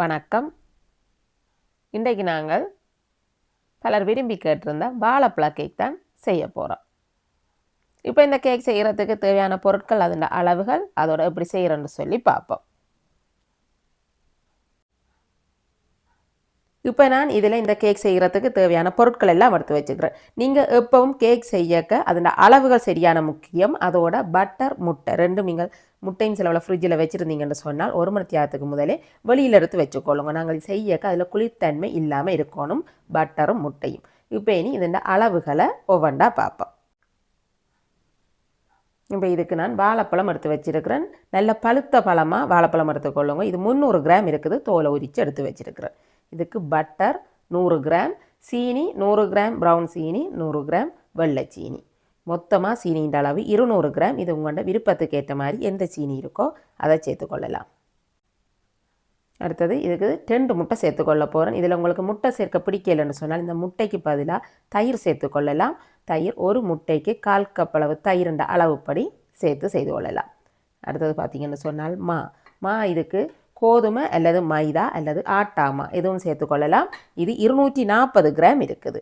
வணக்கம். இன்றைக்கு நாங்கள் பலர் விரும்பி கேட்டிருந்த வாழைப்பழ கேக் தான் செய்ய போகிறோம் இப்போ இந்த கேக் செய்கிறதுக்கு தேவையான பொருட்கள் அதோட அளவுகள் அதோட எப்படி செய்கிறோன்னு சொல்லி பார்ப்போம். இப்போ நான் இதில் இந்த கேக் செய்கிறதுக்கு தேவையான பொருட்கள் எல்லாம் எடுத்து வச்சுக்கிறேன். நீங்கள் எப்பவும் கேக் செய்யக்க அதோட அளவுகள் சரியான முக்கியம். அதோட பட்டர் முட்டை ரெண்டும் நீங்கள் முட்டையும் செலவில் ஃப்ரிட்ஜில் வச்சுருந்தீங்கன்னு சொன்னால் ஒரு மணி தியாகத்துக்கு முதலே வெளியில் எடுத்து வச்சுக்கொள்ளுங்க. நாங்கள் செய்யக்க அதில் குளிர்த்தன்மை இல்லாமல் இருக்கணும். பட்டரும் முட்டையும். இப்போ இனி இதோட அளவுகளை ஒவ்வொன்றா பார்ப்போம். இப்போ இதுக்கு நான் வாழைப்பழம் எடுத்து வச்சுருக்கிறேன். நல்ல பழுத்த பழமாக வாழைப்பழம் எடுத்துக்கொள்ளுங்க. இது முந்நூறு கிராம் இருக்குது. தோலை உரித்து எடுத்து வச்சுருக்கிறேன். இதுக்கு பட்டர் நூறு கிராம் சீனி நூறு கிராம் ப்ரௌன் சீனி நூறு கிராம் வெள்ளை சீனி. மொத்தமாக சீனியின் அளவு இருநூறு கிராம். இது உங்களோட விருப்பத்துக்கு ஏற்ற மாதிரி எந்த சீனி இருக்கோ அதை சேர்த்துக்கொள்ளலாம் அடுத்தது இதுக்கு ரெண்டு முட்டை சேர்த்துக்கொள்ள போகிறேன் இதில் உங்களுக்கு முட்டை சேர்க்க பிடிக்கலைன்னு சொன்னால் இந்த முட்டைக்கு பதிலாக தயிர் சேர்த்துக்கொள்ளலாம் தயிர் ஒரு முட்டைக்கு கால் கப் அளவு தயிர்ன்ற அளவுப்படி சேர்த்து செய்து கொள்ளலாம். அடுத்தது பார்த்திங்கன்னு சொன்னால் மா. மா இதுக்கு கோதுமை அல்லது மைதா அல்லது ஆட்டாமா எதுவும் சேர்த்துக்கொள்ளலாம் இது இருநூற்றி நாற்பது கிராம் இருக்குது.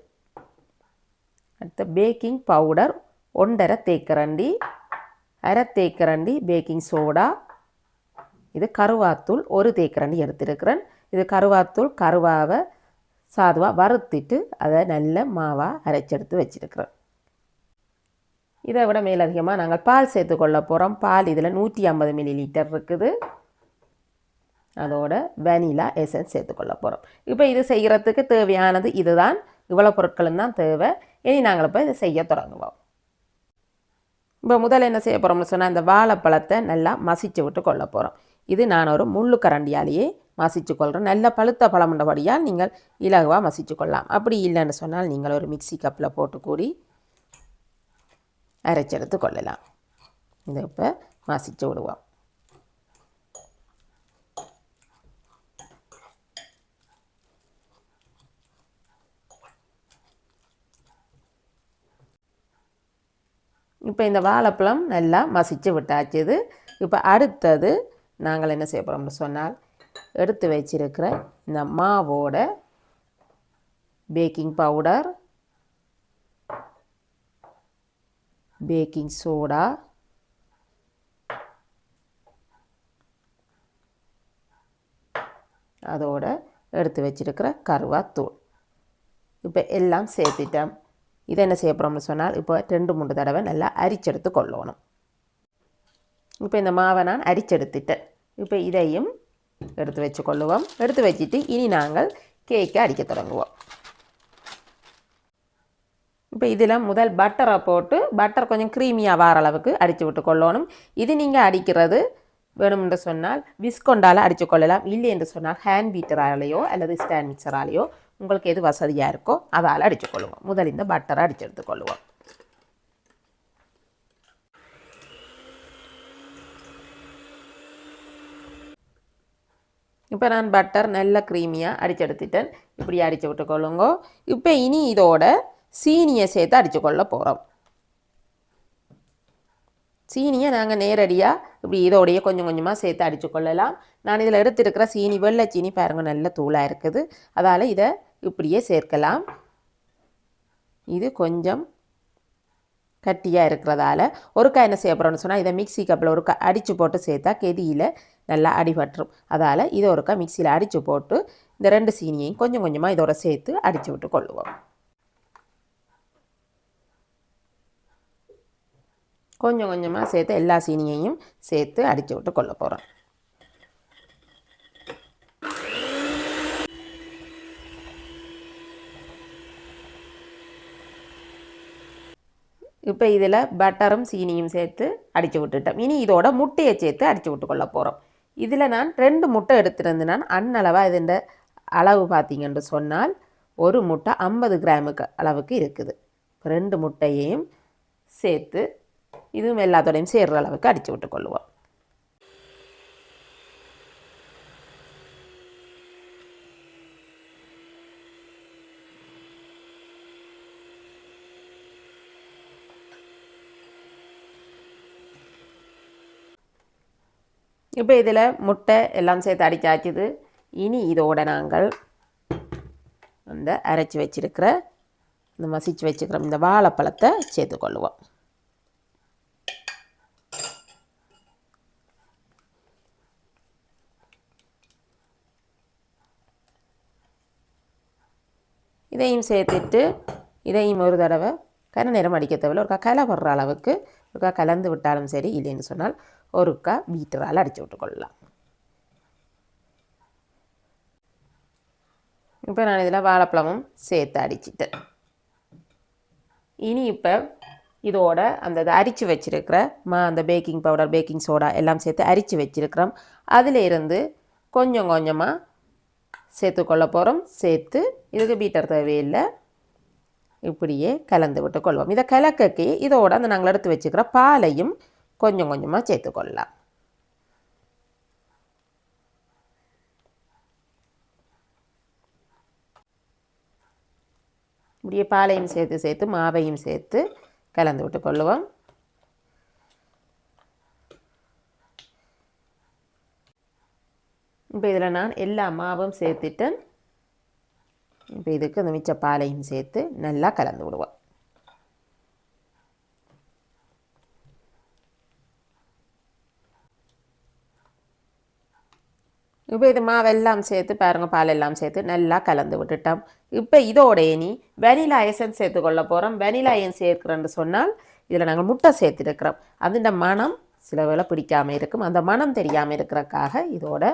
அடுத்த பேக்கிங் பவுடர் ஒன்றரை தேக்கரண்டி அரை தேக்கரண்டி பேக்கிங் சோடா இது கருவாத்தூள் ஒரு தேக்கரண்டி எடுத்துருக்கிறேன். இது கருவாத்தூள் கருவாவை சாதுவாக வறுத்திட்டு அதை நல்ல மாவாக அரைச்செடுத்து வச்சுருக்கிறேன். இதை விட மேலதிகமாக நாங்கள் பால் சேர்த்துக்கொள்ள போகிறோம் பால் இதில் நூற்றி ஐம்பது மில்லி லிட்டர் இருக்குது. அதோட வெனிலா எசன்ஸ் சேர்த்துக்கொள்ள போகிறோம் இப்போ இது செய்கிறதுக்கு தேவையானது இதுதான். இவ்வளோ பொருட்களும் தான் தேவை. இனி நாங்கள் இப்போ இதை செய்ய தொடங்குவோம். இப்போ முதல்ல என்ன செய்ய போகிறோம்னு சொன்னால் இந்த வாழைப்பழத்தை நல்லா மசிச்சு விட்டு கொள்ள போகிறோம் இது நான் ஒரு முள்ளு கரண்டியாலேயே மசிச்சு கொள்கிறேன் நல்ல பழுத்த பழமுண்டபடியால் நீங்கள் இலகுவாக மசிச்சு கொள்ளலாம். அப்படி இல்லைன்னு சொன்னால் நீங்கள் ஒரு மிக்சி கப்பில் போட்டு கூடி அரைச்செடுத்து கொள்ளலாம். இதை இப்போ மசிச்சு விடுவோம். இப்போ இந்த வாழைப்பழம் நல்லா மசிச்சு விட்டாச்சுது இப்போ அடுத்தது நாங்கள் என்ன செய்ய போகிறோம்னு சொன்னால் எடுத்து வச்சிருக்கிற இந்த மாவோட பேக்கிங் பவுடர் பேக்கிங் சோடா அதோட எடுத்து வச்சிருக்கிற கருவாத்தூள். இப்போ எல்லாம் சேர்த்துட்டேன் இதை என்ன செய்ய போகிறோம்னு சொன்னால் இப்போ ரெண்டு மூன்று தடவை நல்லா அரிச்செடுத்து கொள்ளணும். இப்போ இந்த மாவை நான் அரிச்செடுத்துட்டேன் இப்போ இதையும் எடுத்து வச்சு கொள்ளுவோம். எடுத்து வச்சுட்டு இனி நாங்கள் கேக்கை அடிக்க தொடங்குவோம். இப்போ இதில் முதல் பட்டரை போட்டு பட்டர் கொஞ்சம் க்ரீமியாக வார அளவுக்கு அடித்து விட்டு கொள்ளணும். இது நீங்கள் அடிக்கிறது வேணும்னு சொன்னால் விஸ்கொண்டால் அடித்து கொள்ளலாம். இல்லை என்று சொன்னால் ஹேண்ட் பீட்டராலேயோ அல்லது ஸ்டாண்ட் மிக்சராலேயோ உங்களுக்கு எது வசதியாக இருக்கோ அதால் அடித்து முதல் இந்த பட்டரை அடித்து எடுத்துக்கொள்வோம் இப்போ நான் பட்டர் நல்ல க்ரீமியாக அடிச்செடுத்துட்டேன். இப்படி அடித்து விட்டுக்கொள்ளுங்க. இப்போ இனி இதோட சீனியை சேர்த்து அடித்து கொள்ள போகிறோம் சீனியை நாங்கள் நேரடியாக இப்படி இதோடைய கொஞ்சம் கொஞ்சமாக சேர்த்து அடித்து கொள்ளலாம் நான் இதில் எடுத்துருக்கிற சீனி வெள்ளை சீனி பாருங்கள் நல்ல தூளாக இருக்குது. அதால் இதை இப்படியே சேர்க்கலாம். இது கொஞ்சம் கட்டியாக இருக்கிறதால ஒருக்கா என்ன செய்ய போகிறோம்னு சொன்னால் இதை மிக்சி கப்பில் ஒருக்கா அடித்து போட்டு சேர்த்தா கெதியில் நல்லா அடிபட்டுரும் அதால் இதை ஒருக்கா மிக்சியில் அடித்து போட்டு இந்த ரெண்டு சீனியையும் கொஞ்சம் கொஞ்சமாக இதோட சேர்த்து அடித்து விட்டு கொள்ளுவோம். கொஞ்சம் கொஞ்சமாக சேர்த்து எல்லா சீனியையும் சேர்த்து அடித்து விட்டு கொள்ள போகிறோம் இப்போ இதில் பட்டரும் சீனியும் சேர்த்து அடித்து விட்டுட்டோம். இனி இதோட முட்டையை சேர்த்து அடித்து விட்டு கொள்ள போகிறோம் இதில் நான் ரெண்டு முட்டை எடுத்துருந்து நான் அன்னளவாக இதுண்ட அளவு பார்த்தீங்கன்னு சொன்னால் ஒரு முட்டை ஐம்பது கிராமுக்கு அளவுக்கு இருக்குது. ரெண்டு முட்டையையும் சேர்த்து இதுவும் எல்லாத்தோடையும் சேர்கிற அளவுக்கு அடித்து விட்டுக்கொள்ளுவோம். இப்போ இதில் முட்டை எல்லாம் சேர்த்து அடிச்சாச்சுது இனி இதோட நாங்கள் அந்த அரைச்சி வச்சிருக்கிற இந்த மசிச்சு வச்சுக்கிற இந்த வாழைப்பழத்தை சேர்த்துக்கொள்ளுவோம் இதையும் சேர்த்துட்டு இதையும் ஒரு தடவை கன நேரம் அடிக்க தேவையில்ல. ஒருக்கா கலப்படுற அளவுக்கு ஒருக்கா கலந்து விட்டாலும் சரி இல்லைன்னு சொன்னால் ஒருக்கா பீட்டரால் அடித்து விட்டுக்கொள்ளலாம் இப்போ நான் இதில் வாழைப்பழமும் சேர்த்து அடிச்சிட்டேன் இனி இப்போ இதோட அந்த இதை அரிச்சு வச்சிருக்கிற மா அந்த பேக்கிங் பவுடர் பேக்கிங் சோடா எல்லாம் சேர்த்து அரிச்சு வச்சிருக்கிறோம் அதில் இருந்து கொஞ்சம் கொஞ்சமாக சேர்த்துக்கொள்ள போகிறோம் சேர்த்து இதுக்கு பீட்டர் தேவையில்லை இப்படியே கலந்து விட்டு கொள்வோம் இதை கலக்கி இதோட அந்த நாங்கள் எடுத்து வச்சுக்கிற பாலையும் கொஞ்சம் கொஞ்சமாக சேர்த்துக்கொள்ளலாம் இப்படியே பாலையும் சேர்த்து சேர்த்து மாவையும் சேர்த்து கலந்து விட்டு கொள்ளுவோம். இப்போ இதில் நான் எல்லா மாவும் சேர்த்துட்டேன் இப்போ இதுக்கு அந்த மிச்ச பாலையும் சேர்த்து நல்லா கலந்து விடுவோம். இப்போ இது மாவெல்லாம் சேர்த்து பாருங்கள் பாலெல்லாம் சேர்த்து நல்லா கலந்து விட்டுட்டோம் இப்போ இதோட நீ வெனிலா எசன்ஸ் சேர்த்துக்கொள்ள போகிறோம் வெனிலா ஏன் சேர்க்குறேன்னு சொன்னால் இதில் நாங்கள் முட்டை சேர்த்துருக்கிறோம் அந்த மனம் சில வேளை பிடிக்காமல் இருக்கும் அந்த மனம் தெரியாமல் இருக்கிறக்காக இதோட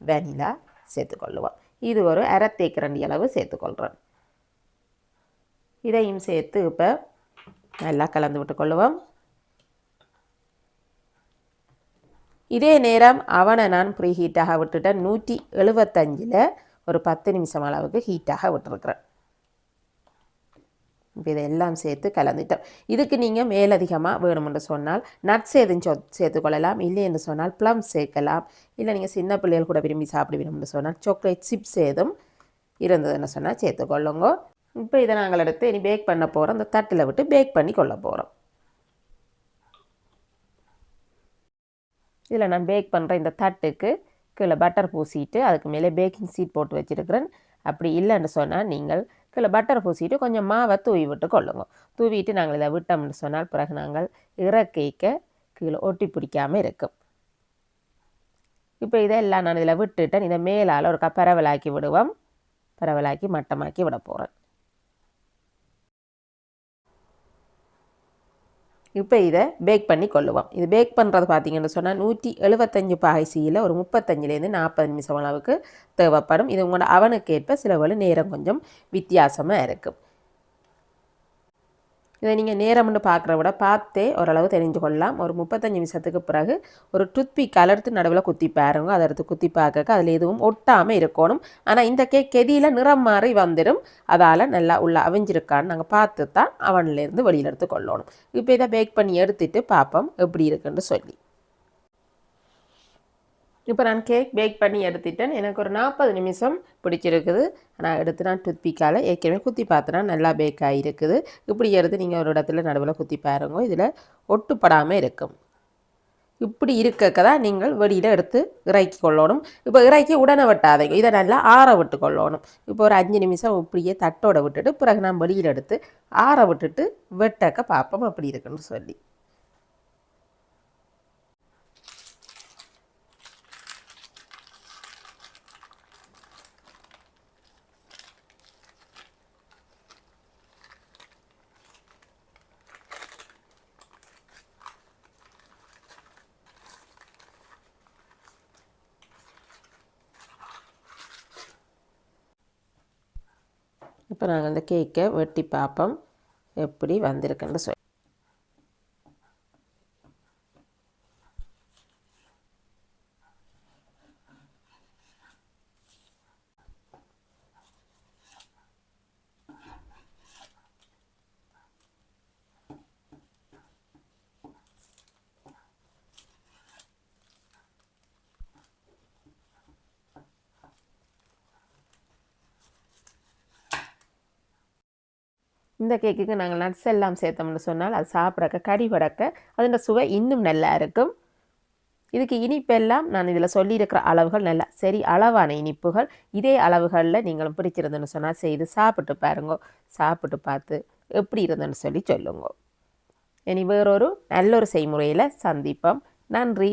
வெனிலா சேர்த்துக்கொள்ளுவோம் இது ஒரு அரை தேக்கரண்டி அளவு சேர்த்துக்கொள்கிறோம் இதையும் சேர்த்து இப்போ நல்லா கலந்து விட்டு கொள்ளுவோம் இதே நேரம் அவனை நான் ப்ரீ ஹீட்டாக விட்டுட்டேன். நூற்றி எழுபத்தஞ்சில் ஒரு பத்து நிமிஷம் அளவுக்கு ஹீட்டாக விட்டுருக்குறேன். இப்போ இதெல்லாம் சேர்த்து கலந்துட்டோம். இதுக்கு நீங்கள் மேலதிகமாக வேணுமென்று சொன்னால் நட்ஸ் எதுவும் சொ சேர்த்துக்கொள்ளலாம் இல்லை என்று சொன்னால் ப்ளம் சேர்க்கலாம். இல்லை நீங்கள் சின்ன பிள்ளைகள் கூட விரும்பி சாப்பிட வேணும்னு சொன்னால் சாக்லேட் சிப்ஸ் ஏதும் இருந்ததுன்னு சொன்னால் சேர்த்துக்கொள்ளுங்க இப்போ இதை நாங்கள் எடுத்து இனி பேக் பண்ண போகிறோம் அந்த தட்டில் விட்டு பேக் பண்ணி கொள்ள போகிறோம் இதில் நான் பேக் பண்ணுற இந்த தட்டுக்கு கீழே பட்டர் பூசிட்டு அதுக்கு மேலே பேக்கிங் சீட் போட்டு வச்சுருக்கிறேன். அப்படி இல்லைன்னு சொன்னால் நீங்கள் கீழே பட்டர் பூசிட்டு கொஞ்சம் மாவை தூவி விட்டு கொள்ளுங்க. தூவிட்டு நாங்கள் இதை விட்டோம்னு சொன்னால் பிறகு நாங்கள் இறக்கைக்க கீழே ஒட்டி பிடிக்காமல் இருக்கும். இப்போ இதெல்லாம் நான் இதில் விட்டுட்டேன். இதை மேலால் ஒரு பரவலாக்கி விடுவோம். பரவலாக்கி மட்டமாக்கி விட போகிறேன். இப்போ இதை பேக் பண்ணி கொள்ளுவோம். இது பேக் பண்ணுறது பார்த்தீங்கன்னு சொன்னால் நூற்றி எழுபத்தஞ்சு பாய்சியில் ஒரு முப்பத்தஞ்சிலேருந்து நாற்பது நிமிஷம் அளவுக்கு தேவைப்படும். இது உங்களோட அவனுக்கேற்ப சில வழி நேரம் கொஞ்சம் வித்தியாசமாக இருக்கும். இதை நீங்கள் நேரம்னு பார்க்குற விட பார்த்தே ஓரளவு தெரிஞ்சு கொள்ளலாம். ஒரு முப்பத்தஞ்சு நிமிஷத்துக்கு பிறகு ஒரு டுத்பி கலர்த்து நடுவில் குத்தி பாருங்க. அதை எடுத்து குத்தி பார்க்க அதில் எதுவும் ஒட்டாமல் இருக்கணும். ஆனால் இந்த கேக் கெதியில் நிறம் மாறி வந்துடும் அதால் நல்லா உள்ள அவிஞ்சிருக்கான்னு நாங்கள் பார்த்து தான் அவன்லேருந்து வெளியில் எடுத்து கொள்ளணும். இப்போ இதை பேக் பண்ணி எடுத்துகிட்டு பார்ப்போம். எப்படி இருக்குன்னு சொல்லி. இப்போ நான் கேக் பேக் பண்ணி எடுத்துட்டேன். எனக்கு ஒரு நாற்பது நிமிஷம் பிடிச்சிருக்குது. நான் எடுத்து நான் டுத்பிக்கால் ஏற்கனவே குத்தி பார்த்தேன்னா நல்லா பேக் ஆகிருக்குது இப்படி எடுத்து நீங்கள் ஒரு இடத்துல நடுவில் குத்தி பாருங்க. இதில் ஒட்டுப்படாமல் இருக்கும். இப்படி இருக்கக்க தான் நீங்கள் வெளியில் எடுத்து இறக்கி கொள்ளணும். இப்போ இறக்கி உடனே விட்டாதீங்க. இதை நல்லா ஆற விட்டு கொள்ளணும். இப்போ ஒரு அஞ்சு நிமிஷம் இப்படியே தட்டோட விட்டுட்டு பிறகு நான் வெளியில் எடுத்து ஆற விட்டுட்டு வெட்டக்க பார்ப்போம். அப்படி இருக்குன்னு சொல்லி. இப்போ நாங்கள் அந்த கேக்கை வெட்டி பார்ப்போம். எப்படி வந்திருக்குன்னு சொல்லி. இந்த கேக்குக்கு நாங்கள் நட்ஸ் எல்லாம் சேர்த்தோம்னு சொன்னால் அது சாப்பிடக்க கறி வடக்க அதோட சுவை இன்னும் நல்லா இருக்கும். இதுக்கு இனிப்பெல்லாம் நான் இதில் சொல்லியிருக்கிற அளவுகள் நல்லா சரி அளவான இனிப்புகள். இதே அளவுகளில் நீங்களும் பிடிச்சிருந்துன்னு சொன்னால் செய்து சாப்பிட்டு பாருங்க. சாப்பிட்டு பார்த்து எப்படி இருந்துன்னு சொல்லி சொல்லுங்க. இனி வேறொரு நல்ல ஒரு செய்முறையில் சந்திப்போம். நன்றி.